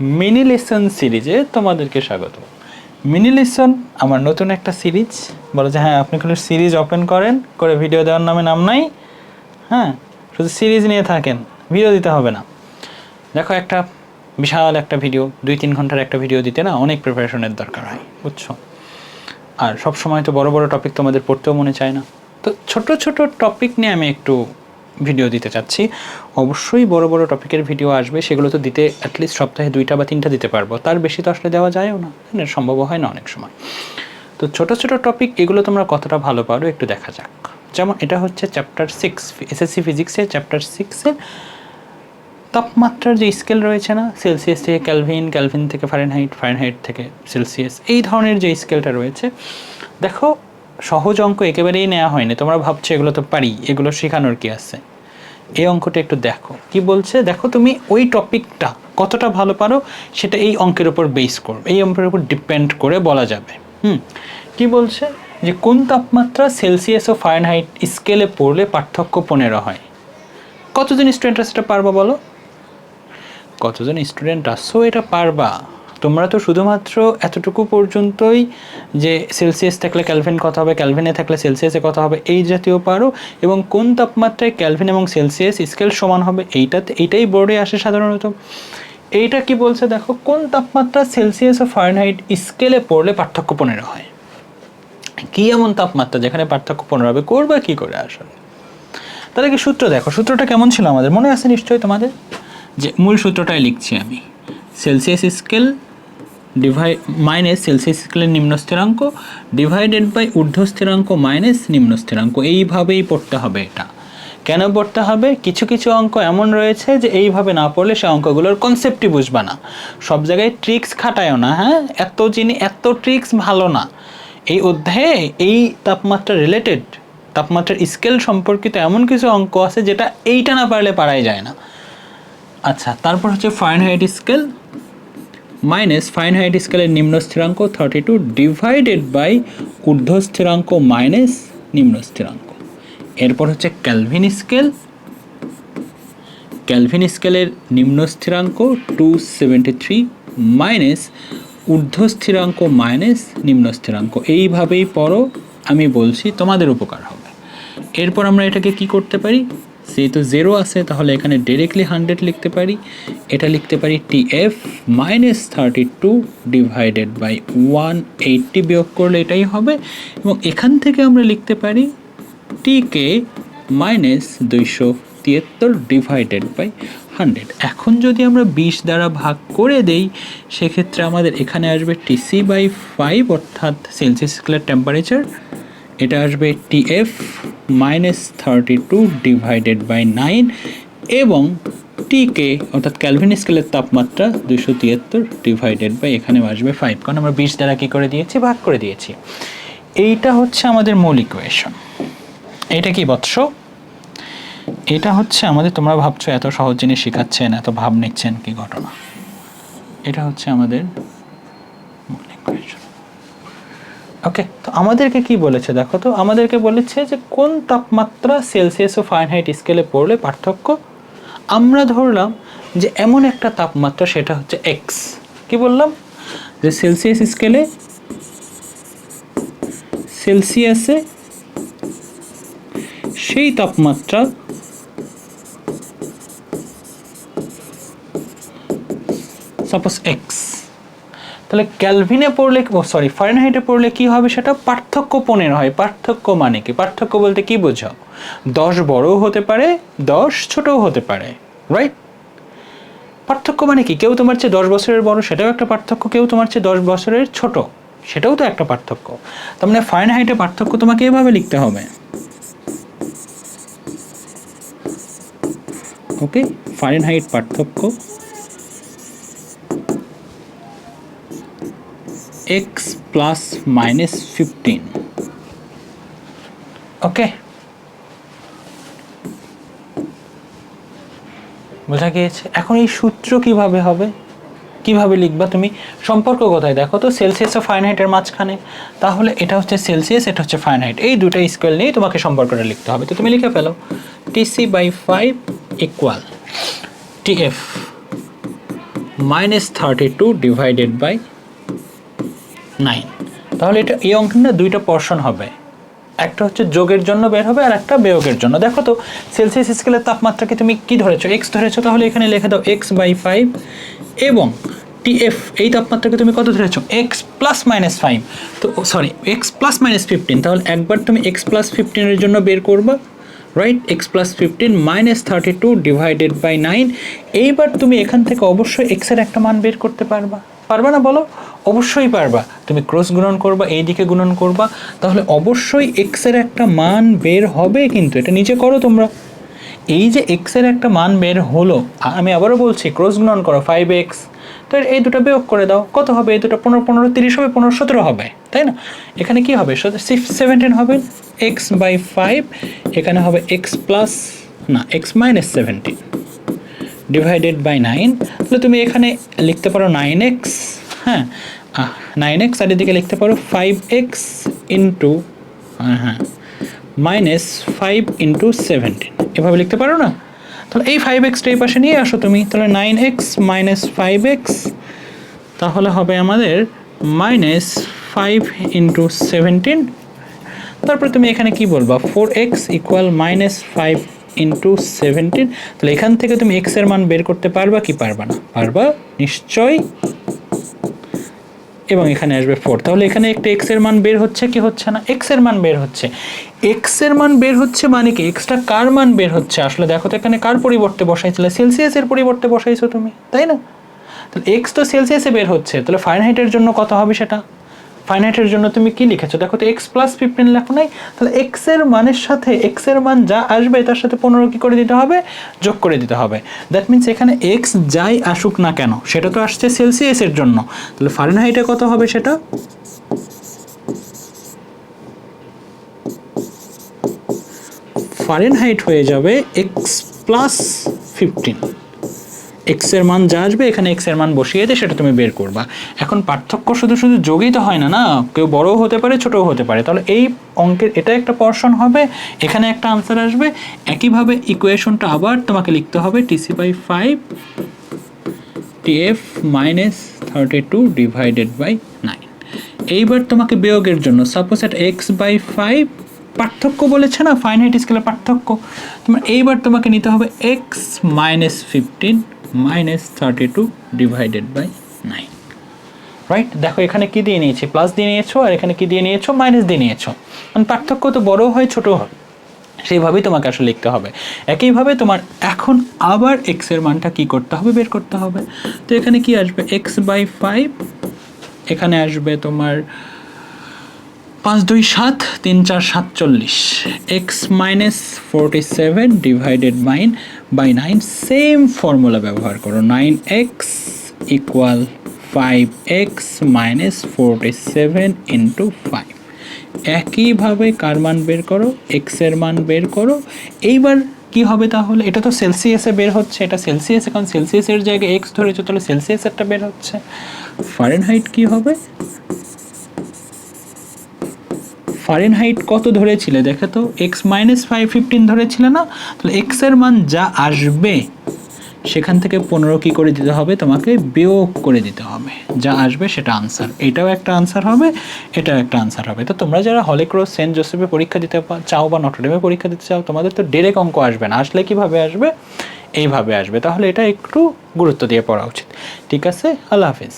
Mini lesson সিরিজে তোমাদেরকে স্বাগত। মিনি লেসন আমার নতুন একটা সিরিজ বলে যে হ্যাঁ আপনি কোনো সিরিজ ওপেন করেন, করে ভিডিও দেওয়ার নামে নাম নাই। হ্যাঁ শুধু সিরিজ নিয়ে থাকেন ভিডিও দিতে হবে না। দেখো, একটা বিশাল একটা ভিডিও দুই তিন ঘণ্টার একটা ভিডিও দিতে না অনেক প্রিপারেশনের দরকার হয়, বুঝছ? আর সব সময় তো বড় বড় টপিক তোমাদের পড়তেও মনে চায় না। তো ছোট ছোট টপিক নিয়ে আমি একটু ভিডিও দিতে চাচ্ছি। অবশ্যই বড় বড় টপিকের ভিডিও আসবে, সেগুলো তো দিতে অ্যাটলিস্ট সপ্তাহে দুইটা বা তিনটা দিতে পারব। তার বেশি তো আসলে দেওয়া যায়ও না এটা সম্ভব হয় না অনেক সময়। তো ছোট ছোট টপিক এগুলো তোমরা কতটা ভালো পারো একটু দেখা যাক। যেমন এটা হচ্ছে চ্যাপ্টার সিক্স এসএসসি ফিজিক্সের চ্যাপ্টার সিক্সের তাপমাত্রার যে স্কেল রয়েছে না সেলসিয়াস থেকে ক্যালভিন ক্যালভিন থেকে ফারেনহাইট ফারেনহাইট থেকে সেলসিয়াস এই ধরনের যে স্কেলটা রয়েছে, দেখো সহজ অঙ্ক একেবারেই নেওয়া হয়নি। তোমরা ভাবছ এগুলো তো পারি, এগুলো শেখানোর কি আছে? এই অঙ্কটা একটু দেখো। কি বলছে? দেখো তুমি ওই টপিকটা কতটা ভালো পারো, সেটা এই অঙ্কের উপর বেস করবে। এই অঙ্কের উপর ডিপেন্ড করে বলা যাবে। হুম? কি বলছে? যে কোন তাপমাত্রা সেলসিয়াস ও ফারেনহাইট স্কেলে পড়লে পার্থক্য পনেরো হয়? কতজন স্টুডেন্ট সেটা পারবা বলো? কতজন স্টুডেন্ট আসছো এটা পারবা? তোমরা তো শুধুমাত্র এতটুকু পর্যন্তই যে সেলসিয়াস থাকলে ক্যালভিন কথা হবে, ক্যালভিনে থাকলে সেলসিয়াসে কথা হবে, এই জাতীয় পারো এবং কোন তাপমাত্রায় ক্যালভিন এবং সেলসিয়াস স্কেল সমান হবে এইটাতে এইটাই বোর্ডে আসে সাধারণত। এইটা কি বলছে দেখো, কোন তাপমাত্রা সেলসিয়াস ও ফারেনহাইট স্কেলে পড়লে পার্থক্য পনেরো হয়? কি এমন তাপমাত্রা যেখানে পার্থক্য পনেরো হবে? করবা কি করে আসলে? তাহলে কি সূত্র দেখো, সূত্রটা কেমন ছিল আমাদের? মনে আছে নিশ্চয়ই তোমাদের? যে মূল সূত্রটাই লিখছি আমি। Celsius scale divide minus Celsius স্কেলের নিম্ন স্থিরাঙ্ক ডিভাইডেড বাই ঊর্ধ্ব স্থিরাঙ্ক মাইনাস নিম্ন স্থিরাঙ্ক। এইভাবেই পড়তে হবে এটা। কেন পড়তে হবে? কিছু কিছু অঙ্ক এমন রয়েছে যে এইভাবে না পড়লে সে অঙ্কগুলোর কনসেপ্টই বুঝবা না। সব জায়গায় ট্রিক্স খাটায়ও না হ্যাঁ? এত জিনিস এত ট্রিক্স ভালো না। এই অধ্যায়ে এই তাপমাত্রা রিলেটেড তাপমাত্রার স্কেল সম্পর্কিত এমন কিছু অঙ্ক আছে যেটা এইটা না পারলে পারাই যায় না। আচ্ছা তারপর হচ্ছে fahrenheit scale minus fahrenheit স্কেলের নিম্ন স্থিরাঙ্ক থার্টি টু ডিভাইডেড বাই ঊর্ধ্ব স্থিরাঙ্ক মাইনাস নিম্ন স্থিরাঙ্ক। এরপর হচ্ছে ক্যালভিন স্কেল ক্যালভিন স্কেলের নিম্ন স্থিরাঙ্ক টু সেভেন্টি থ্রি মাইনাস ঊর্ধ্ব স্থিরাঙ্ক মাইনাস নিম্ন স্থিরাঙ্ক। এইভাবেই পড়ো, আমি বলছি তোমাদের উপকার হবে। এরপর আমরা এটাকে কি করতে পারি? যেহেতু জিরো আছে, তাহলে এখানে ডিরেক্টলি হান্ড্রেড লিখতে পারি। এটা লিখতে পারি T F minus thirty two divided by one eighty বিয়োগ করলে এটাই হবে। এবং এখান থেকে আমরা লিখতে পারি টি কে মাইনাস দুইশো তিয়াত্তর ডিভাইডেড বাই হান্ড্রেড এখন যদি আমরা বিশ দ্বারা ভাগ করে দেই, সেক্ষেত্রে আমাদের এখানে আসবে টিসি বাই ফাইভ অর্থাৎ সেলসিয়াস স্কেলের টেম্পারেচার এটা আসবে TF minus thirty two divided by nine এবং টিকে অর্থাৎ ক্যালভিন স্কেলের তাপমাত্রা দুশো তিয়াত্তর ডিভাইডেড বাই এখানে আসবে ফাইভ কারণ আমরা বিশ দ্বারা কী করে দিয়েছি? ভাগ করে দিয়েছি। এইটা হচ্ছে আমাদের মূল ইকুয়েশন এইটা কি বৎস? এটা হচ্ছে আমাদের, তোমরা ভাবছ এত সহজ জিনিস শেখাচ্ছেন, এত ভাব নিচ্ছেন, কি ঘটনা? এটা হচ্ছে আমাদের মূল ইকুয়েশন ওকে তো আমাদেরকে কি বলেছে দেখো তো? আমাদেরকে বলেছে যে কোন তাপমাত্রা সেলসিয়াস ও ফারেনহাইট স্কেলে পড়লে পার্থক্য? আমরা ধরলাম যে এমন একটা তাপমাত্রা সেটা হচ্ছে এক্স কি বললাম? যে সেলসিয়াস স্কেলে, সেলসিয়াসে সেই তাপমাত্রা সাপোজ এক্স তাহলে ক্যালভিনে পড়লে সরি ফারেনহাইটে পড়লে কি হবে সেটা? পার্থক্য পনেরো হয়। পার্থক্য মানে কি? পার্থক্য বলতে কি বোঝাও? দশ বড়ও হতে পারে, দশ ছোটও হতে পারে রাইট পার্থক্য মানে কি? কেউ তোমার চেয়ে দশ বছরের বড়, সেটাও একটা পার্থক্য। কেউ তোমার চেয়ে দশ বছরের ছোট, সেটাও তো একটা পার্থক্য। তার মানে ফাইন হাইটে পার্থক্য তোমাকে এভাবে লিখতে হবে। ওকে ফাইন হাইট পার্থক্য x plus minus fifteen okay বোঝা গিয়েছে? এখন এই সূত্র কীভাবে হবে? কীভাবে লিখবা তুমি? সম্পর্ক কোথায়? দেখো তো সেলসিয়াস ও ফাইনহাইটের মাঝখানে। তাহলে এটা হচ্ছে সেলসিয়াস এটা হচ্ছে ফাইনহাইট এই দুটো স্কেল নিয়েই তোমাকে সম্পর্কটা লিখতে হবে। তো তুমি লিখে ফেলো। TC by five equal TF minus thirty two divided by nine তাহলে এটা, এই অঙ্কের না দুইটা পোর্শন হবে। একটা হচ্ছে যোগের জন্য বের হবে আর একটা বিয়োগের জন্য। দেখো তো সেলসিয়াস স্কেলের তাপমাত্রাকে তুমি কি ধরেছো? এক্স ধরেছো, তাহলে এখানে লিখে দাও এক্স বাই ফাইভ এবং টিএফ এই তাপমাত্রাকে তুমি কত ধরেছো? এক্স প্লাস মাইনাস ফাইভ তো sorry x plus minus fifteen তাহলে একবার তুমি এক্স প্লাস ফিফটিনের জন্য বের করবা right x plus fifteen minus thirty two divided by nine এইবার তুমি এখান থেকে অবশ্যই এক্সের একটা মান বের করতে পারবা। পারবা না বলো? অবশ্যই পারবা। তুমি ক্রস গুণন করবা, এই দিকে গুণন করবা। তাহলে অবশ্যই এক্সের একটা মান বের হবে কিন্তু এটা নিচে করো তোমরা। এই যে এক্সের একটা মান বের হলো আমি আবারও বলছি ক্রস গুণন করো ফাইভ এক্স তো এই দুটো বিয়োগ করে দাও, কত হবে? এই দুটো পনেরো পনেরো, তিরিশ হবে, পনেরো, সতেরো হবে, তাই না? এখানে কি হবে? সেভেন্টিন হবে এক্স বাই ফাইভ এখানে হবে এক্স প্লাস না x minus seventeen divided by nine তাহলে তুমি এখানে লিখতে পারো নাইন এক্স হ্যাঁ? নাইন এক্স আর এদিকে লিখতে পারো ফাইভ এক্স ইন্টু হ্যাঁ মাইনাস ফাইভ ইন্টু সেভেন্টিন এভাবে লিখতে পারো না? তাহলে এই ফাইভ এক্সটা এই পাশে নিয়ে আসো তুমি। তাহলে nine x minus five x তাহলে হবে আমাদের মাইনাস ফাইভ ইন্টু সেভেন্টিন তারপরে তুমি এখানে কি বলবা? Four x equal minus five into seventeen তাহলে এখান থেকে তুমি এক্সের মান বের করতে পারবা কি পারবা না? পারবা নিশ্চয় এবং এখানে আসবে ফোর তাহলে এখানে একটা এক্সের মান বের হচ্ছে কি হচ্ছে না? এক্সের মান বের হচ্ছে। এক্সের মান বের হচ্ছে মানে কি? এক্সটা কার মান বের হচ্ছে? আসলে দেখো তো এখানে কার পরিবর্তে বসাইছিলে? সেলসিয়াসের পরিবর্তে বসাইছো তুমি, তাই না? তাহলে এক্স তো সেলসিয়াসে বের হচ্ছে। তাহলে ফারেনহাইটের জন্য কত হবে সেটা? ফাইনাইটের জন্য তুমি কি লিখেছো? দেখো তো এক্স প্লাস ফিফটিন লেখো নাই, তাহলে এক্সের মানের সাথে এক্সের মান যা আসবে, তার সাথে পনেরো কি করে দিতে হবে? যোগ করে দিতে হবে। দ্যাট মিনস এখানে এক্স যাই আসুক না কেন, সেটা তো আসছে সেলসিয়াসের জন্য। তাহলে ফারেনহাইটে কত হবে সেটা? ফারেনহাইট হয়ে যাবে এক্স প্লাস ফিফটিন এক্সের মান যা আসবে, এখানে এক্সের মান বসিয়ে দিয়ে সেটা তুমি বের করবা। এখন পার্থক্য শুধু শুধু যোগই তো হয় না না? কেউ বড়ও হতে পারে, ছোটও হতে পারে। তাহলে এই অঙ্কের, এটা একটা পর্শন হবে, এখানে একটা আনসার আসবে। একইভাবে ইকুয়েশনটা আবার তোমাকে লিখতে হবে TC by five TF minus thirty two divided by nine এইবার তোমাকে বিয়োগের জন্য suppose at x by five পার্থক্য বলেছে না? ফাইনাইট স্কেলের পার্থক্য। তোমার এইবার তোমাকে নিতে হবে x minus fifteen minus thirty two divided by nine right দেখো, এখানে কি দিয়ে নিয়েছি? প্লাস দিয়ে নিয়েছো, আর এখানে কি দিয়ে নিয়েছো? মাইনাস দিয়ে নিয়েছো। মানে পার্থক্য তো বড় হয় ছোট হয়। সেইভাবেই তোমাকে আসলে লিখতে হবে। একইভাবে তোমার এখন আবার এক্সের মানটা কি করতে হবে? বের করতে হবে। তো এখানে কি আসবে? এক্স বাই ফাইভ এখানে আসবে তোমার পাঁচ দুই সাত, তিন চার সাতচল্লিশ x minus forty seven divided Byne by nine same formula ব্যবহার করো nine x equal five x minus forty seven into five একইভাবে কার মান বের করো এক্সের মান বের করো। এইবার কি হবে তাহলে? এটা তো সেলসিয়াসে বের হচ্ছে, এটা সেলসিয়াসে কারণ সেলসিয়াসের জায়গায় এক্স ধরেছো, তাহলে সেলসিয়াসেরটা বের হচ্ছে। ফারেনহাইট কি হবে? ফারেনহাইট কত ধরেছিলে? দেখে তো এক্স মাইনাস ফাইভ ফিফটিন ধরেছিলে না? তাহলে এক্সের মান যা আসবে, সেখান থেকে পনেরো কি করে দিতে হবে? তোমাকে বিয়োগ করে দিতে হবে। যা আসবে সেটা আনসার এটাও একটা আনসার হবে, এটাও একটা আনসার হবে। তো তোমরা যারা হলে ক্রস, সেন্ট জোসেফে পরীক্ষা দিতে চাও বা নটরডেমে পরীক্ষা দিতে চাও, তোমাদের তো ডেরেক অঙ্ক আসবে না। আসলে কীভাবে আসবে? এইভাবে আসবে। তাহলে এটা একটু গুরুত্ব দিয়ে পড়া উচিত। ঠিক আছে? আল্লাহ হাফিজ।